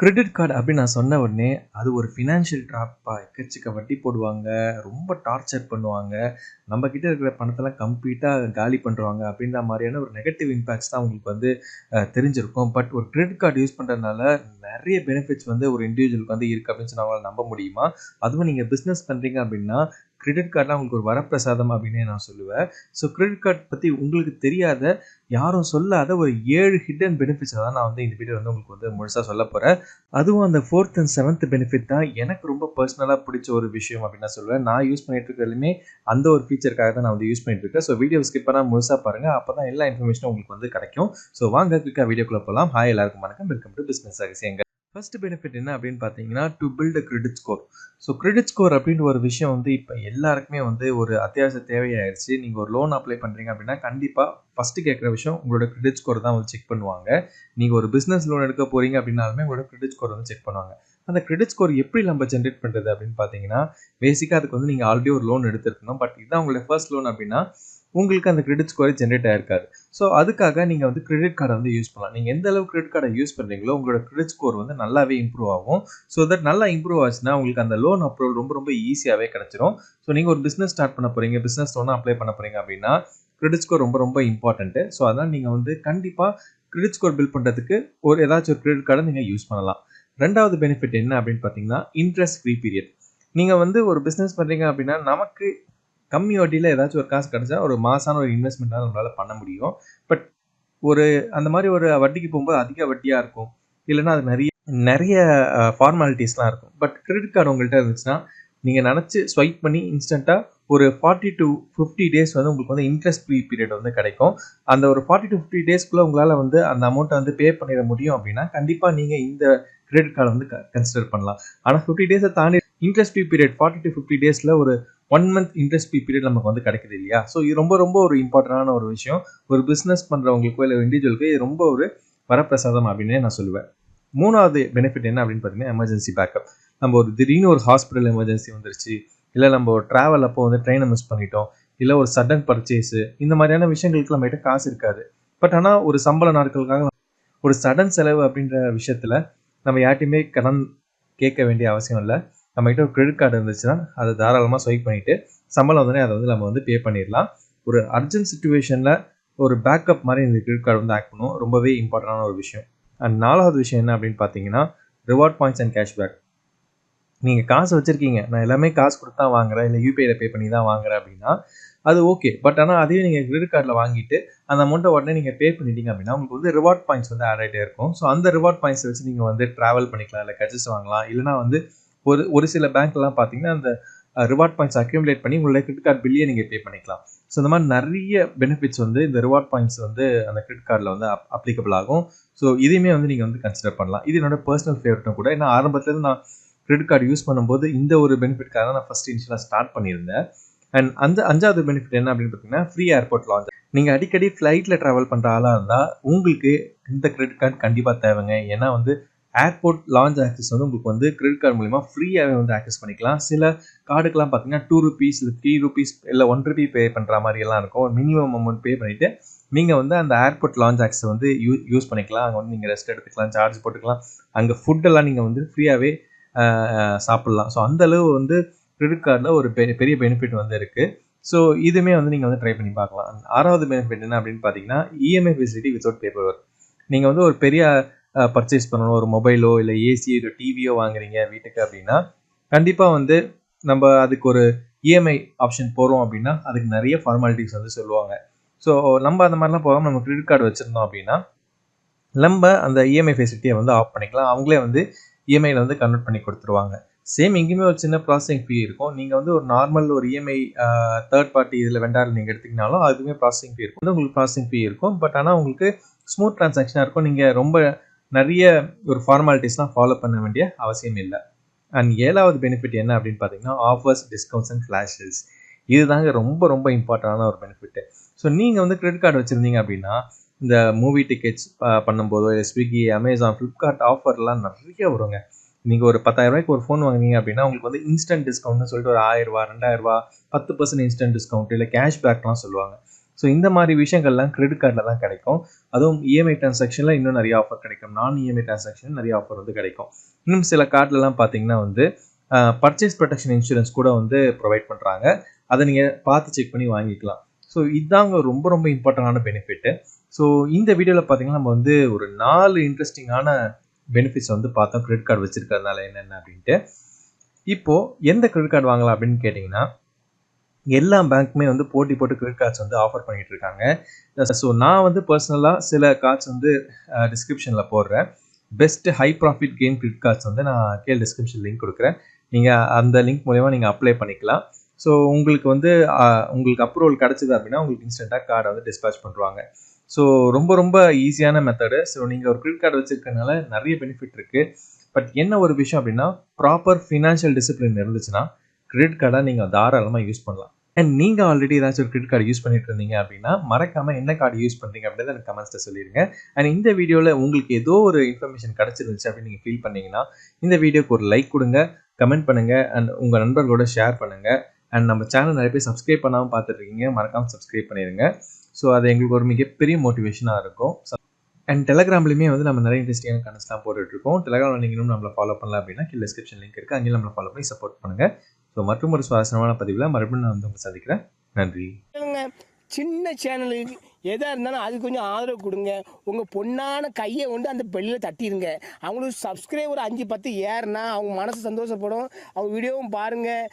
Credit card அப்படின்னு நான் சொன்ன உடனே அது ஒரு ஃபினான்ஷியல் ட்ராப்பாக எக்கச்சக்க வட்டி போடுவாங்க ரொம்ப டார்ச்சர் பண்ணுவாங்க. நம்ம கிட்ட இருக்கிற பணத்தெல்லாம் கம்ப்ளீட்டாக காலி பண்ணுறாங்க அப்படின்ற மாதிரியான ஒரு நெகட்டிவ் இம்பேக்ட்ஸ் தான் உங்களுக்கு வந்து தெரிஞ்சிருக்கும். பட் ஒரு கிரெடிட் கார்டு யூஸ் பண்ணுறதுனால நிறைய பெனிஃபிட்ஸ் வந்து ஒரு இண்டிவிஜுவலுக்கு வந்து இருக்குது அப்படின்னு சொன்னால் நம்ப முடியுமா? அதுவும் நீங்கள் பிஸ்னஸ் பண்ணுறீங்க அப்படின்னா கிரெடிட் கார்டெலாம் உங்களுக்கு ஒரு வரப்பிரசாதம் அப்படின்னே நான் சொல்லுவேன். ஸோ கிரெடிட் கார்டு பற்றி உங்களுக்கு தெரியாத யாரும் சொல்லாத ஒரு ஏழு ஹிடன் பெனிஃபிட்ஸை தான் நான் வந்து இந்த வீடியோ வந்து உங்களுக்கு வந்து முழுசாக சொல்ல போகிறேன் அதுவும் அந்த ஃபோர்த் அண்ட் செவன்த் பெனிஃபிட் தான் எனக்கு ரொம்ப பர்சனலாக பிடிச்ச ஒரு விஷயம் அப்படின்னு சொல்லுவேன். நான் யூஸ் பண்ணிட்டு இருக்கிறதுமே அந்த ஒரு ஃபீச்சருக்காக தான் நான் வந்து யூஸ் பண்ணிட்டு இருக்கேன். ஸோ வீடியோ ஸ்கிப் பண்ணால் முழுசாக பாருங்கள் அப்போ தான் எல்லா இன்ஃபர்மேஷனும் உங்களுக்கு வந்து கிடைக்கும். ஸோ வாங்க குயிக்காக வீடியோக்குள்ளே போகலாம் ஹாய் எல்லாருக்கும் வணக்கம். வெல்கம் டு பிஸ்னஸ் ரகசியங்கள் ஃபர்ஸ்ட் பெனிஃபிட் என்ன அப்படின்னு பார்த்தீங்கன்னா to build a credit score so credit score அப்படின்ற ஒரு விஷயம் வந்து இப்போ எல்லாருக்குமே வந்து ஒரு அத்தியாவசிய தேவையாயிருச்சு. நீங்கள் ஒரு லோன் அப்ளை பண்ணுறீங்க அப்படின்னா கண்டிப்பாக ஃபஸ்ட்டு கேட்குற விஷயம் உங்களோட கிரெடிட் ஸ்கோர் தான் வந்து செக் பண்ணுவாங்க. நீங்கள் ஒரு பிஸ்னஸ் லோன் எடுக்க போகிறீங்க அப்படின்னாலுமே உங்களோட கிரெடிட் ஸ்கோர் வந்து செக் பண்ணுவாங்க. அந்த கிரெடிட் ஸ்கோர் எப்படி நம்ம ஜென்ரேட் பண்ணுறது அப்படின்னு பார்த்தீங்கன்னா பேசிக்காக அதுக்கு வந்து நீங்கள் ஆல்ரெடி ஒரு லோன் எடுத்துருக்கணும். பட் இதுதான் உங்களோட ஃபர்ஸ்ட் லோன் அப்படின்னா உங்களுக்கு அந்த கிரெடிட் ஸ்கோரே ஜென்ரேட் ஆயிருக்காது. ஸோ அதுக்காக நீங்கள் வந்து கிரெடிட் கார்டை வந்து யூஸ் பண்ணலாம். நீங்கள் எந்த அளவு கிரெடிட் கார்டை யூஸ் பண்ணுறீங்களோ உங்களோட கிரெடிட் ஸ்கோர் வந்து நல்லாவே இம்ப்ரூவ் ஆகும். ஸோ தட் நல்லா இம்ப்ரூவ் ஆச்சுன்னா உங்களுக்கு அந்த லோன் அப்ரூவல் ரொம்ப ரொம்ப ஈஸியாகவே கிடச்சிரும். ஸோ நீங்கள் ஒரு பிஸ்னஸ் ஸ்டார்ட் பண்ண போகிறீங்க பிஸ்னஸ் லோன் அப்ளை பண்ண போகிறீங்க அப்படின்னா கிரெடிட் ஸ்கோர் ரொம்ப ரொம்ப இம்பார்ட்டன்ட்டு ஸோ அதான் நீங்கள் வந்து கண்டிப்பாக கிரெடிட் ஸ்கோர் பில்ட் பண்ணுறதுக்கு ஒரு ஏதாச்சும் ஒரு கிரெடிட் கார்டை நீங்கள் யூஸ் பண்ணலாம். ரெண்டாவது பெனிஃபிட் என்ன அப்படின்னு பார்த்தீங்கன்னா இன்ட்ரெஸ்ட் ஃப்ரீ பீரியட் நீங்கள் வந்து ஒரு பிஸ்னஸ் பண்ணுறீங்க அப்படின்னா நமக்கு கம்மி வட்டியில் ஏதாச்சும் ஒரு காசு கிடச்சா ஒரு மாசான ஒரு இன்வெஸ்ட்மெண்ட்டாக நம்மளால் பண்ண முடியும். பட் ஒரு அந்த மாதிரி ஒரு வட்டிக்கு போகும்போது அதிக வட்டியாக இருக்கும். இல்லைன்னா அது நிறைய நிறைய ஃபார்மாலிட்டிஸ்லாம் இருக்கும். பட் கிரெடிட் கார்டு உங்கள்கிட்ட இருந்துச்சுன்னா நீங்கள் நினச்சி ஸ்வைப் பண்ணி இன்ஸ்டண்ட்டாக ஒரு ஃபார்ட்டி டு ஃபிஃப்டி டேஸ் வந்து உங்களுக்கு வந்து இன்ட்ரெஸ்ட் ஃப்ரீ பீரியட் வந்து கிடைக்கும். அந்த ஒரு ஃபார்ட்டி டு ஃபிஃப்டி டேஸ்க்குள்ளே உங்களால் வந்து அந்த அமௌண்ட்டை வந்து பே பண்ணிட முடியும் அப்படின்னா கண்டிப்பாக நீங்கள் இந்த கிரெடிட் கார்டை வந்து கன்சிடர் பண்ணலாம். ஆனால் ஃபிஃப்டி டேஸை தாண்டி interest free period forty to fifty டேஸில் ஒரு one month interest free period நமக்கு வந்து கிடைக்குது இல்லையா? ஸோ இது ரொம்ப ரொம்ப ஒரு இம்பார்ட்டண்டான ஒரு விஷயம். ஒரு பிஸ்னஸ் பண்ணுறவங்களுக்கோ இல்லை இண்டிவிஜுவலுக்கு இது ரொம்ப ஒரு வரப்பிரசாதம் அப்படின்னே நான் சொல்லுவேன். மூணாவது பெனிஃபிட் என்ன அப்படின்னு பார்த்தீங்கன்னா எமர்ஜென்சி பேக்கப் நம்ம ஒரு திடீர்னு ஒரு ஹாஸ்பிட்டல் எமர்ஜென்சி வந்துருச்சு இல்லை நம்ம ஒரு ட்ராவல் அப்போ வந்து ட்ரெயினை மிஸ் பண்ணிட்டோம் இல்லை ஒரு சடன் பர்ச்சேஸு இந்த மாதிரியான விஷயங்களுக்கு நம்மகிட்ட காசு இருக்காது. பட் ஆனால் ஒரு சம்பள நாட்களுக்காக ஒரு சடன் செலவு அப்படின்ற விஷயத்தில் நம்ம யார்ட்டையுமே கடன் கேட்க வேண்டிய அவசியம் இல்லை. நம்மகிட்ட ஒரு கிரெடிட் கார்டு இருந்துச்சுன்னா அதை தாராளமாக ஸ்வைப் பண்ணிவிட்டு சம்பளம் வந்தோடனே அதை வந்து நம்ம வந்து பே பண்ணிடலாம். ஒரு அர்ஜென்ட் சுச்சுவேஷனில் ஒரு பேக்கப் மாதிரி இந்த கிரெடிட் கார்டு வந்து ஆக்ட் பண்ணும். ரொம்பவே இம்பார்ட்டண்டான ஒரு விஷயம். அண்ட் நாலாவது விஷயம் என்ன அப்படின்னு பார்த்தீங்கன்னா ரிவார்ட் பாயிண்ட்ஸ் அண்ட் கேஷ்பேக் நீங்கள் காசு வச்சுருக்கீங்க. நான் எல்லாமே காசு கொடுத்து தான் வாங்குறேன். இல்லை யூபிஐயில் பே பண்ணி தான் வாங்குறேன் அப்படின்னா அது ஓகே பட் ஆனால் அதையும் நீங்கள் கிரெடிட் கார்டில் வாங்கிட்டு அந்த அமௌண்ட்டை உடனே நீங்கள் பே பண்ணிட்டீங்க அப்படின்னா உங்களுக்கு வந்து ரிவார்ட் பாயிண்ட்ஸ் வந்து ஆட் ஆகிட்டே இருக்கும். ஸோ அந்த ரிவார்ட் பாயிண்ட்ஸ் வச்சு நீங்கள் வந்து ட்ராவல் பண்ணிக்கலாம். இல்லை கட்ஜஸ் வாங்கலாம். இல்லைனா வந்து ஒரு ஒரு சில பேங்க்லாம் பார்த்தீங்கன்னா அந்த ரிவார்ட் பாயிண்ட்ஸ் அக்யூமுலேட் பண்ணி உங்களுடைய கிரெடிட் கார்டு பில்லியே நீங்கள் பே பண்ணிக்கலாம். ஸோ இந்த மாதிரி நிறைய பெனிஃபிட்ஸ் வந்து இந்த ரிவார்ட் பாயிண்ட்ஸ் வந்து அந்த கிரெடிட் கார்டில் வந்து அப்ளிகபிள் ஆகும். ஸோ இதையுமே வந்து நீங்கள் வந்து கன்சிடர் பண்ணலாம். இது என்னோட பர்சனல் ஃபேவரட்டும் கூட. ஏன்னா ஆரம்பத்துலேருந்து நான் கிரெடிட் கார்டு யூஸ் பண்ணும்போது இந்த ஒரு பெனிஃபிட்காக தான் நான் ஃபஸ்ட் இனிஷியலாக ஸ்டார்ட் பண்ணியிருந்தேன். அண்ட் அந்த அஞ்சாவது பெனிஃபிட் என்ன அப்படின்னு பார்த்தீங்கன்னா ஃப்ரீ ஏர்போர்ட் லான்ச் நீங்கள் அடிக்கடி ஃப்ளைட்டில் ட்ராவல் பண்ணுற ஆளாக இருந்தால் உங்களுக்கு இந்த கிரெடிட் கார்டு கண்டிப்பாக தேவைங்க. ஏன்னா வந்து ஏர்போர்ட் லான்ச் ஆக்சஸ் வந்து உங்களுக்கு வந்து கிரெடிட் கார்டு மூலிமா ஃப்ரீயாகவே வந்து ஆக்சஸ் பண்ணிக்கலாம். சில கார்டுக்கெலாம் பார்த்தீங்கன்னா டூ ருபீஸ் இல்லை த்ரீ ருபீஸ் இல்லை ஒன் ருபி பே பண்ணுற மாதிரியெல்லாம் இருக்கும். மினிமம் அமௌண்ட் பே பண்ணிவிட்டு நீங்கள் வந்து அந்த ஏர்போர்ட் லான்ச் ஆக்சஸ் வந்து யூ யூஸ் பண்ணிக்கலாம். அங்கே வந்து நீங்கள் ரெஸ்ட் எடுத்துக்கலாம் சார்ஜ் போட்டுக்கலாம். அங்கே ஃபுட்டெல்லாம் நீங்கள் வந்து ஃப்ரீயாகவே சாப்பிட்லாம். ஸோ அந்தளவு வந்து கிரெடிட் கார்டில் ஒரு பெரிய பெரிய பெனிஃபிட் வந்து இருக்குது ஸோ இதுவுமே வந்து நீங்கள் வந்து ட்ரை பண்ணி பார்க்கலாம். ஆறாவது பெனிஃபிட் என்ன அப்படின்னு பார்த்தீங்கன்னா EMI facility without paper work நீங்கள் வந்து ஒரு பெரிய பர்ச்சேஸ் பண்ணணும். ஒரு மொபைலோ இல்லை ஏசி இல்லை டிவியோ வாங்குறீங்க வீட்டுக்கு அப்படின்னா கண்டிப்பாக வந்து நம்ம அதுக்கு ஒரு இஎம்ஐ ஆப்ஷன் போகிறோம் அப்படின்னா அதுக்கு நிறைய ஃபார்மாலிட்டிஸ் வந்து சொல்லுவாங்க. ஸோ நம்ம அந்த மாதிரிலாம் போகாமல் நம்ம கிரெடிட் கார்டு வச்சுருந்தோம் அப்படின்னா நம்ம அந்த இஎம்ஐ ஃபெசிலிட்டியை வந்து ஆஃப் பண்ணிக்கலாம். அவங்களே வந்து இஎம்ஐயில் வந்து கன்வெர்ட் பண்ணி கொடுத்துருவாங்க. சேம் எங்கேயுமே ஒரு சின்ன ப்ராசஸிங் ஃபீ இருக்கும். நீங்கள் வந்து ஒரு நார்மல் ஒரு இஎம்ஐ தேர்ட் பார்ட்டி இதில் வெண்டாரில் நீங்கள் எடுத்திங்கனாலும் அதுக்குமே ப்ராசஸிங் ஃபீ இருக்கும். வந்து உங்களுக்கு ப்ராசஸிங் ஃபீ இருக்கும். பட் ஆனால் உங்களுக்கு ஸ்மூத் ட்ரான்சாக்ஷனாக இருக்கும். நீங்கள் ரொம்ப நிறைய ஒரு ஃபார்மாலிட்டிஸ்லாம் ஃபாலோ பண்ண வேண்டிய அவசியம் இல்லை. அண்ட் ஏழாவது பெனிஃபிட் என்ன அப்படின்னு பார்த்தீங்கன்னா ஆஃபர்ஸ் டிஸ்கவுண்ட்ஸ் அண்ட் ஃப்ளாஷஸ் இதுதாங்க ரொம்ப ரொம்ப இம்பார்ட்டண்டான ஒரு பெனிஃபிட்டு ஸோ நீங்கள் வந்து கிரெடிட் கார்டு வச்சுருந்தீங்க அப்படின்னா இந்த மூவி டிக்கெட்ஸ் பண்ணும்போதோ இல்லை ஸ்விக்கி அமேசான் ஃப்ளிப்கார்ட் ஆஃபர்லாம் நிறைய வருங்க. நீங்கள் ஒரு பத்தாயிரம் ரூபாய்க்கு ஒரு ஃபோன் வாங்குனீங்க அப்படின்னா உங்களுக்கு வந்து இன்ஸ்டன்ட் டிஸ்கவுண்ட்னு சொல்லிட்டு ஒரு ஆயிரம் ரூபா ரெண்டாயிரம் பத்து பர்சன்ட் இன்ஸ்டன்ட் டிஸ்கவுண்ட் இல்லை கேஷ்பேக்லாம் சொல்லுவாங்க. ஸோ இந்த மாதிரி விஷயங்கள்லாம் கிரெடிட் கார்டில் தான் கிடைக்கும். அதுவும் இஎம்ஐ டிரான்சாக்ஷனில் இன்னும் நிறைய ஆஃபர் கிடைக்கும். நான் இஎம்ஐ டிரான்சாக்ஷன் நிறைய ஆஃபர் வந்து கிடைக்கும். இன்னும் சில கார்டிலலாம் பார்த்தீங்கன்னா வந்து பர்ச்சேஸ் ப்ரொடெக்ஷன் இன்சூரன்ஸ் கூட வந்து ப்ரொவைட் பண்ணுறாங்க அதை நீங்கள் பார்த்து செக் பண்ணி வாங்கிக்கலாம். ஸோ இதாங்க ரொம்ப ரொம்ப இம்பார்ட்டண்டான பெனிஃபிட்டு ஸோ இந்த வீடியோவில் பார்த்தீங்கன்னா நம்ம வந்து ஒரு நாலு இன்ட்ரெஸ்டிங்கான பெனிஃபிட்ஸ் வந்து பார்த்தோம். கிரெடிட் கார்டு வச்சுருக்கிறதுனால என்னென்ன அப்படின்ட்டு. இப்போது எந்த கிரெடிட் கார்டு வாங்கலாம் அப்படின்னு கேட்டிங்கன்னா எல்லா பேங்க்குமே வந்து போட்டி போட்டு கிரெடிட் கார்ட்ஸ் வந்து ஆஃபர் பண்ணிட்டு இருக்காங்க. ஸோ நான் வந்து பர்சனலாக சில கார்ட்ஸ் வந்து டிஸ்கிரிப்ஷனில் போடுறேன். Best high profit gain credit cards வந்து நான் கீழே டிஸ்கிரிப்ஷன் லிங்க் கொடுக்குறேன். நீங்கள் அந்த லிங்க் மூலயமா நீங்கள் அப்ளை பண்ணிக்கலாம். ஸோ உங்களுக்கு வந்து உங்களுக்கு அப்ரூவல் கிடச்சிது அப்படின்னா உங்களுக்கு இன்ஸ்டண்ட்டாக கார்டை வந்து டிஸ்பேச் பண்ணுவாங்க. ஸோ ரொம்ப ரொம்ப ஈஸியான மெத்தடு ஸோ நீங்கள் ஒரு கிரெடிட் கார்டு வச்சுருக்கனால நிறைய பெனிஃபிட் இருக்குது பட் என்ன ஒரு விஷயம் அப்படின்னா ப்ராப்பர் ஃபினான்ஷியல் டிசிப்ளின் இருந்துச்சுன்னா கிரெடிட் கார்டை நீங்கள் தாராளமாக யூஸ் பண்ணலாம். அண்ட் நீங்கள் ஆல்ரெடி ஏதாச்சும் ஒரு கிரெடிட் கார்டு யூஸ் பண்ணிட்டு இருந்தீங்க அப்படின்னா மறக்காமல் என்ன கார்டு யூஸ் பண்ணுறீங்க அப்படின்றத எனக்கு கமெண்ட்ஸில் சொல்லிடுங்க அண்ட் இந்த வீடியோவில் உங்களுக்கு ஏதோ ஒரு இன்ஃபர்மேஷன் கிடச்சிருந்துச்சு அப்படின்னு நீங்கள் ஃபீல் பண்ணீங்கன்னா இந்த வீடியோக்கு ஒரு லைக் கொடுங்க கமெண்ட் பண்ணுங்கள் அண்ட் உங்கள் நண்பர்களோட ஷேர் பண்ணுங்கள் அண்ட் நம்ம சேனல் நிறைய பேர் சப்ஸ்கிரைப் பண்ணாமல் பார்த்துட்ருக்கீங்க மறக்காமல் சப்ஸ்கிரைப் பண்ணிடுங்க ஸோ அது எங்களுக்கு ஒரு மிகப்பெரிய மோட்டிவேஷனாக இருக்கும். அண்ட் டெலகிராம்லையுமே வந்து நம்ம நிறைய இன்ட்ரெஸ்டிங்கான கனெக்ட்ஸ்லாம் போட்டுட்ருக்கோம். டெலகிராமில் நீங்களும் நம்மளை ஃபாலோ பண்ணலாம் அப்படின்னா கீழே டிஸ்கிரிப்ஷன் லிங்க் இருக்குது அங்கேயும் நம்மளை ஃபாலோ பண்ணி சப்போர்ட் பண்ணுங்கள் ஸோ மற்றும் ஒரு சுவாரஸ்யமான பதிவில் மறுபடியும் நான் வந்து உங்களை சந்திக்கிறேன். நன்றி. சின்ன சேனலுக்கு எதாக இருந்தாலும் அது கொஞ்சம் ஆதரவு கொடுங்க. உங்கள் பொண்ணான கையை கொண்டு அந்த பெல்லில் தட்டிடுங்க அவங்களுக்கு சப்ஸ்கிரைபர் அஞ்சு பத்து ஏறுனா அவங்க மனசு சந்தோஷப்படும். அவங்க வீடியோவும் பாருங்கள்